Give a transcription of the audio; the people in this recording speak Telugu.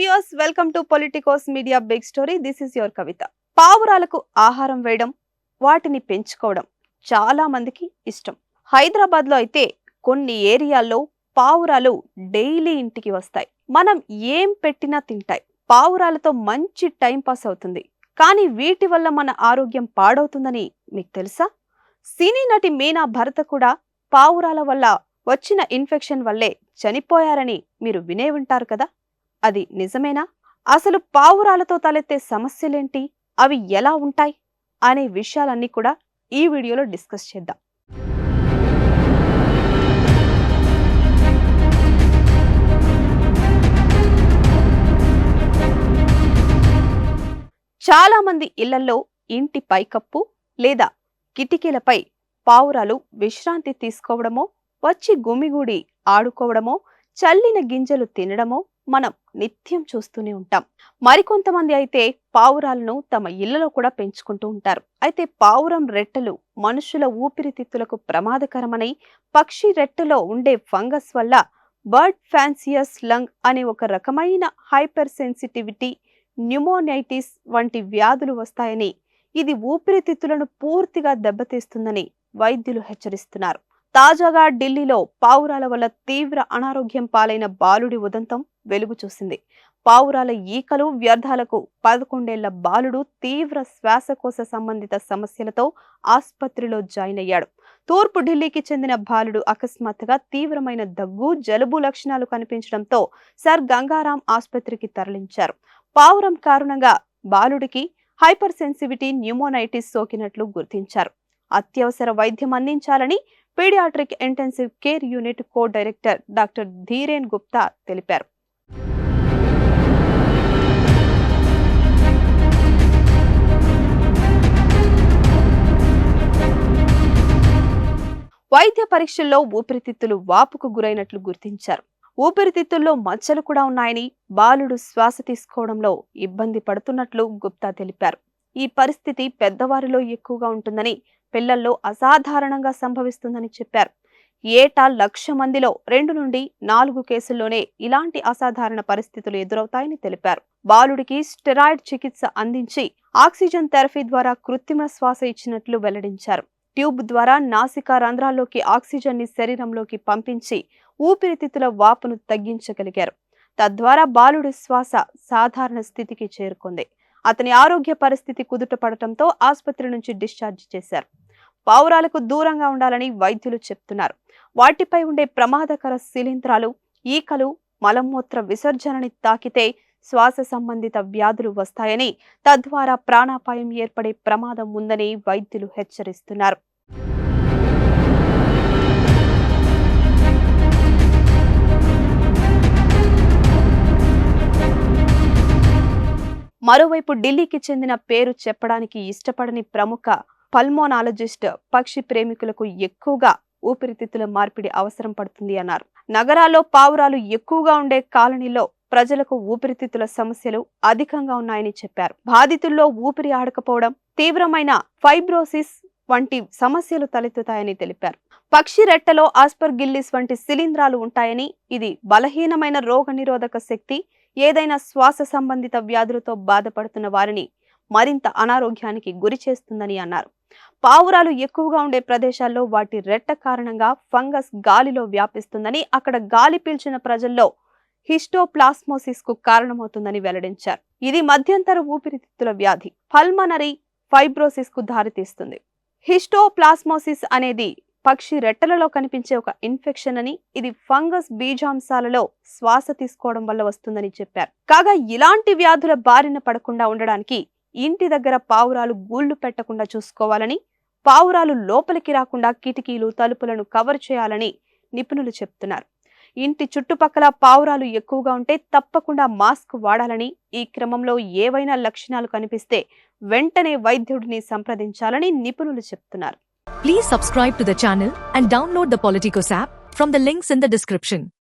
Hi viewers welcome to Politicos media big story this is your Kavitha పావురాలకు ఆహారం వేయడం వాటిని పెంచుకోవడం చాలా మందికి ఇష్టం. హైదరాబాద్లో అయితే కొన్ని ఏరియాల్లో పావురాలు డైలీ ఇంటికి వస్తాయి. మనం ఏం పెట్టినా తింటాయి. పావురాలతో మంచి టైం పాస్ అవుతుంది. కానీ వీటి వల్ల మన ఆరోగ్యం పాడవుతుందని మీకు తెలుసా? సినీ నటి మీనా భరత కూడా పావురాల వల్ల వచ్చిన ఇన్ఫెక్షన్ వల్లే చనిపోయారని మీరు వినే ఉంటారు కదా? అది నిజమేనా? అసలు పావురాలతో తలెత్తే సమస్యలేంటి? అవి ఎలా ఉంటాయి? అనే విషయాలన్నీ కూడా ఈ వీడియోలో డిస్కస్ చేద్దాం. చాలామంది ఇళ్ళలో ఇంటి పైకప్పు లేదా కిటికీలపై పావురాలు విశ్రాంతి తీసుకోవడమో వచ్చి గుమిగూడి ఆడుకోవడమో చల్లిన గింజలు తినడమో మనం నిత్యం చూస్తూనే ఉంటాం. మరికొంతమంది అయితే పావురాలను తమ ఇళ్ళలో కూడా పెంచుకుంటూ ఉంటారు. అయితే పావురం రెట్టలు మనుషుల ఊపిరితిత్తులకు ప్రమాదకరమని పక్షి రెట్టలో ఉండే ఫంగస్ వల్ల బర్డ్ ఫ్యాన్సియస్ లంగ్ అనే ఒక రకమైన హైపర్ సెన్సిటివిటీ న్యూమోనైటిస్ వంటి వ్యాధులు వస్తాయని ఇది ఊపిరితిత్తులను పూర్తిగా దెబ్బతీస్తుందని వైద్యులు హెచ్చరిస్తున్నారు. తాజాగా ఢిల్లీలో పావురాల వల్ల తీవ్ర అనారోగ్యం పాలైన బాలుడి ఉదంతం వెలుగు చూసింది. పావురాల ఈకలు వ్యర్థాలకు పదకొండేళ్ళ బాలుడు తీవ్ర శ్వాసకోశ సంబంధిత సమస్యలతో ఆసుపత్రిలో జాయిన్ అయ్యాడు. తూర్పు ఢిల్లీకి చెందిన బాలుడు అకస్మాత్తుగా తీవ్రమైన దగ్గు జలుబు లక్షణాలు కనిపించడంతో సర్ గంగారాం ఆసుపత్రికి తరలించారు. పావురం కారణంగా బాలుడికి హైపర్ సెన్సివిటీ న్యూమోనైటిస్ సోకినట్లు గుర్తించారు. అత్యవసర వైద్యం అందించాలని pediatric intensive care unit co director doctor Dhiren Gupta తెలిపారు. వైద్య పరీక్షల్లో ఊపిరితిత్తులు వాపుకు గురైనట్లు గుర్తించారు. ఊపిరితిత్తుల్లో మచ్చలు కూడా ఉన్నాయని బాలుడు శ్వాస తీసుకోవడంలో ఇబ్బంది పడుతున్నట్లు గుప్తా తెలిపారు. ఈ పరిస్థితి పెద్దవారిలో ఎక్కువగా ఉంటుందని పిల్లల్లో అసాధారణంగా సంభవిస్తుందని చెప్పారు. ఏటా లక్ష మందిలో రెండు నుండి నాలుగు కేసుల్లోనే ఇలాంటి అసాధారణ పరిస్థితులు ఎదురవుతాయని తెలిపారు. బాలుడికి స్టెరాయిడ్ చికిత్స అందించి ఆక్సిజన్ థెరపీ ద్వారా కృత్రిమ శ్వాస ఇచ్చినట్లు వెల్లడించారు. ట్యూబ్ ద్వారా నాసికా రంధ్రాల్లోకి ఆక్సిజన్ని శరీరంలోకి పంపించి ఊపిరితిత్తుల వాపును తగ్గించగలిగారు. తద్వారా బాలుడి శ్వాస సాధారణ స్థితికి చేరుకుంది. అతని ఆరోగ్య పరిస్థితి కుదుట పడటంతో ఆసుపత్రి నుంచి డిశ్చార్జ్ చేశారు. పావురాలకు దూరంగా ఉండాలని వైద్యులు చెప్తున్నారు. వాటిపై ఉండే ప్రమాదకర శిలీంధ్రాలు ఈకలు మలమూత్ర విసర్జనని తాకితే శ్వాస సంబంధిత వ్యాధులు వస్తాయని తద్వారా ప్రాణాపాయం ఏర్పడే ప్రమాదం ఉందని వైద్యులు హెచ్చరిస్తున్నారు. మరోవైపు ఢిల్లీకి చెందిన పేరు చెప్పడానికి ఇష్టపడని ప్రముఖ పల్మోనాలజిస్ట్ పక్షి ప్రేమికులకు ఎక్కువగా ఊపిరితిత్తుల మార్పిడి అవసరం పడుతుంది అన్నారు. నగరాల్లో పావురాలు ఎక్కువగా ఉండే కాలనీలో ప్రజలకు ఊపిరితిత్తుల సమస్యలు అధికంగా ఉన్నాయని చెప్పారు. బాధితుల్లో ఊపిరి ఆడకపోవడం తీవ్రమైన ఫైబ్రోసిస్ వంటి సమస్యలు తలెత్తుతాయని తెలిపారు. పక్షి రెట్టలో ఆస్పర్ గిల్లిస్ వంటి శిలీంధ్రాలు ఉంటాయని ఇది బలహీనమైన రోగనిరోధక శక్తి ఏదైనా శ్వాస సంబంధిత వ్యాధులతో బాధపడుతున్న వారిని మరింత అనారోగ్యానికి గురి చేస్తుందని అన్నారు. పావురాలు ఎక్కువగా ఉండే ప్రదేశాల్లో వాటి రెట్ట కారణంగా ఫంగస్ గాలిలో వ్యాపిస్తుందని అక్కడ గాలి పీల్చిన ప్రజల్లో హిస్టోప్లాస్మోసిస్కు కారణమవుతుందని వెల్లడించారు. ఇది మధ్యంతర ఊపిరితిత్తుల వ్యాధి పల్మనరీ ఫైబ్రోసిస్కు దారితీస్తుంది. హిస్టోప్లాస్మోసిస్ అనేది పక్షి రెట్టలలో కనిపించే ఒక ఇన్ఫెక్షన్ అని ఇది ఫంగస్ బీజాంశాలలో శ్వాస తీసుకోవడం వల్ల వస్తుందని చెప్పారు. కాగా ఇలాంటి వ్యాధుల బారిన పడకుండా ఉండడానికి ఇంటి దగ్గర పావురాలు గూళ్ళు పెట్టకుండా చూసుకోవాలని పావురాలు లోపలికి రాకుండా కిటికీలు తలుపులను కవర్ చేయాలని నిపుణులు చెప్తున్నారు. ఇంటి చుట్టుపక్కల పావురాలు ఎక్కువగా ఉంటే తప్పకుండా మాస్క్ వాడాలని ఈ క్రమంలో ఏవైనా లక్షణాలు కనిపిస్తే వెంటనే వైద్యుడిని సంప్రదించాలని నిపుణులు చెప్తున్నారు. Please subscribe to the channel and download the Politicos app from the links in the description